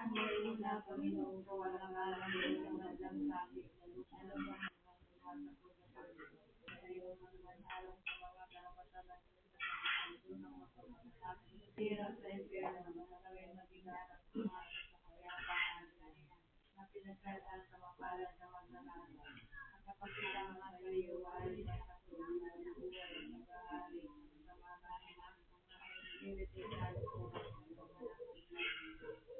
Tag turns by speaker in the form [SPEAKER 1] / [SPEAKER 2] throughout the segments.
[SPEAKER 1] Ang galing na Panginoon ko, walang alam ng madlang sa akin. Alam mo, mga ko na tayo. Ayaw man man alam sa mga kapatalan sa mga ng mga kapatalan. Hirap sa impyerno, mga tawin na pinarap sa mga sa kayapaan na pinagkalaan sa mapalan na magnanasa. Ang kapagkailangan sa iyo, wala sa katulungan na buhay ng bahari sa mga anak ng mga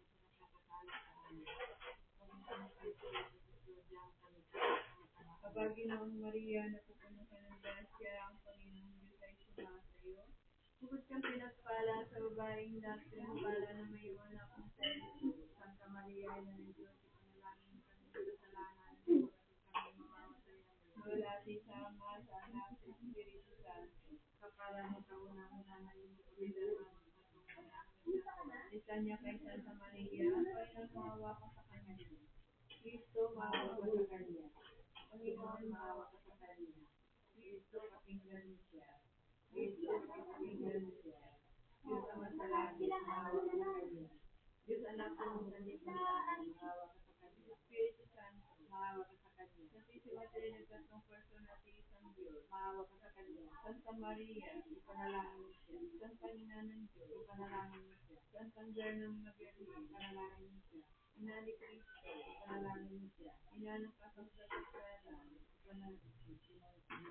[SPEAKER 2] Paginoong Maria, napupuno ka ng grasya, ang Panginoong Diyos ay sumasa iyo. Bukod kang pinagpala sa babaeng lahat, pinagpala na may iwan akong sa. Santa Maria, ina ng Diyos, ipanalangin kami sa kasalanan. Wala din sa Ama, sa Anak, sa Espiritu Santo. Kapala mo kauna-una na yung Isa niya kay Santa Maria, Panginoon, maawa ka sa kanya. Kristo, maawa ka sa kanya. Panginoon, maawa ka sa kanya. Kristo, pakinggan mo siya. Kristo, pakinggan mo siya. Diyos ang masalangit, maawa ka sa kanya. Diyos anak ko ng sanlibutan, maawa ka sa kanya. Espiritu Santo, maawa ka sa kanya. Santísima Trinidad ng Person at isang Diyos, maawa ka sa kanya. Santa Maria, ipanalangin mo siya. Santa Ina ng Diyos, ipanalangin mo siya. Santa Gerna ng Birhen, ipanalangin mo siya. Ina ni Cristo, ipanalangin mo siya. Ina ng siya.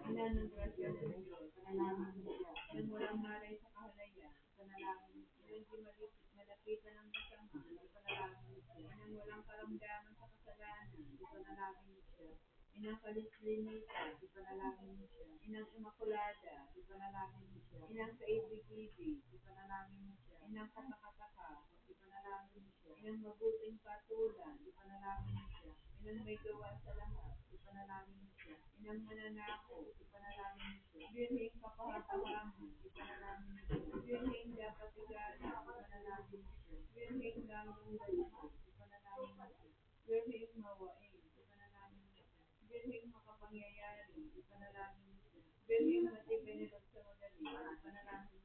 [SPEAKER 2] Ina ng grasya ng Diyos, ipanalangin mo siya. Nang walang sa kahalayan, ipanalangin mo siya. Nang di malapit, malapitan ng masama, ipanalangin mo siya. Walang karamdaman sa kasalanan, ipanalangin mo siya. Inang kalislinita, ipanalangin siya. Inang imakulada, ipanalangin siya. Inang kaibig-ibig, ipanalangin mo siya. Inang katakataka, ipanalangin mo siya. Inang mabuting patulan, ipanalangin mo siya. Inang may gawa sa lahat, ipanalangin mo siya. Inang mananako, ipanalangin mo siya. Birhing kapahatawahan, ipanalangin mo siya. Birhing dapat igala, ipanalangin mo siya. Birhing lalong galing, ipanalangin mo siya. Birhing mawain, ipanalangin mo siya. Birhing makapangyayari, ipanalangin mo siya. Birhing matibay na pagsamadali, ipanalangin mo siya.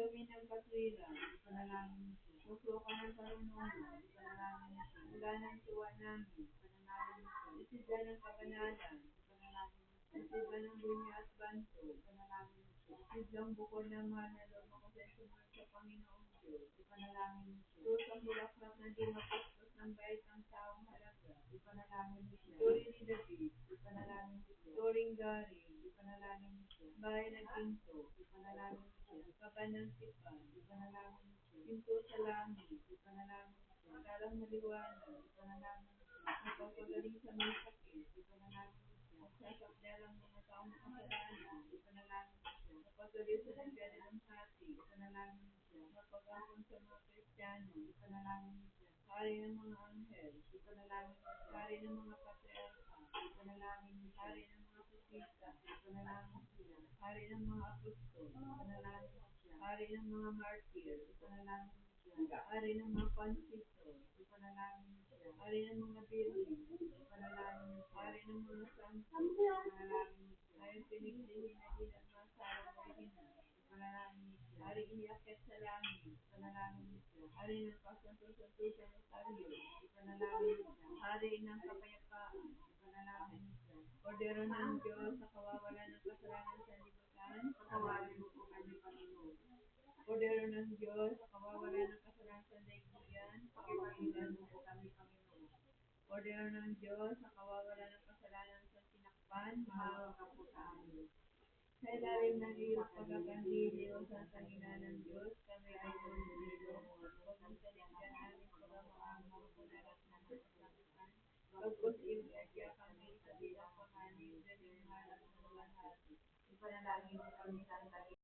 [SPEAKER 2] Salamin ng katwiran, siya. Puso ka ng karunungan, ipanalangin mo siya. Mula ng tuwa namin, ipanalangin mo siya. Isidya ng kabanalan, ipanalangin mo siya. ba ng bunya at banto, ipanalangin mo siya. Biglang bukod na loob ako sa Panginoong Diyos, ipanalangin mo siya. Tusang bulaklak na di mapastos ng bayad ng taong halaga, ipanalangin mo siya. Turi ni David, ipanalangin mo siya. Turing Gary, ipanalangin mo siya. Bahay ng Pinto, ipanalangin mo siya. Kaban ng Sipan, ipanalangin siya. Pinto sa langit, ipanalangin mo siya. Matalang maliwanag, ipanalangin siya. Napapagaling sa may sakit, ipanalangin mo siya. Magsasakdalang mga taong makasalanan, ipanalangin siya. Napatuloy sa nagdala ng hati, ipanalangin siya. Napagapon sa mga Kristiyano, ipanalangin siya. Hari ng mga anghel, ipanalangin siya. Hari ng mga patriarka, ipanalangin siya. Hari ng mga propeta, ipanalangin mo siya. Hari ng mga apostol, ipanalangin mo siya. Hari ng mga martir, ipanalangin mo siya. Hari ng mga pansito, ipanalangin mo siya. Hari ng mga birhen, ipanalangin mo siya. Hari ng mga santo, ipanalangin mo siya. Hari piniglihin na di nagmasarang regina, ipanalangin mo siya. Hari iniakyat sa langit, ipanalangin mo siya. Hari ng kasanto-santo sa Rosario, ipanalangin mo siya. Hari ng kapayapaan, ipanalangin mo siya. Kordero ng Diyos na kawawalan ng kasalanan sa libutan, patawarin mo po kami, Panginoon. Kordero ng Diyos na ng kasalanan sa mo kami, Panginoon. Kordero ng Diyos na kawawalan ng kasalanan sa sinakpan, maawa ka po sa amin. Sa ilalim ng iyong sa ng Diyos, kami ay bumibilo. Huwag mong saligyan namin pagmamahal mo kung narat ng kasakitan. Pagpos iwagya kami sa bilang panganin, galing malam ng lumalhati. Ipanalangin mo kami, Santa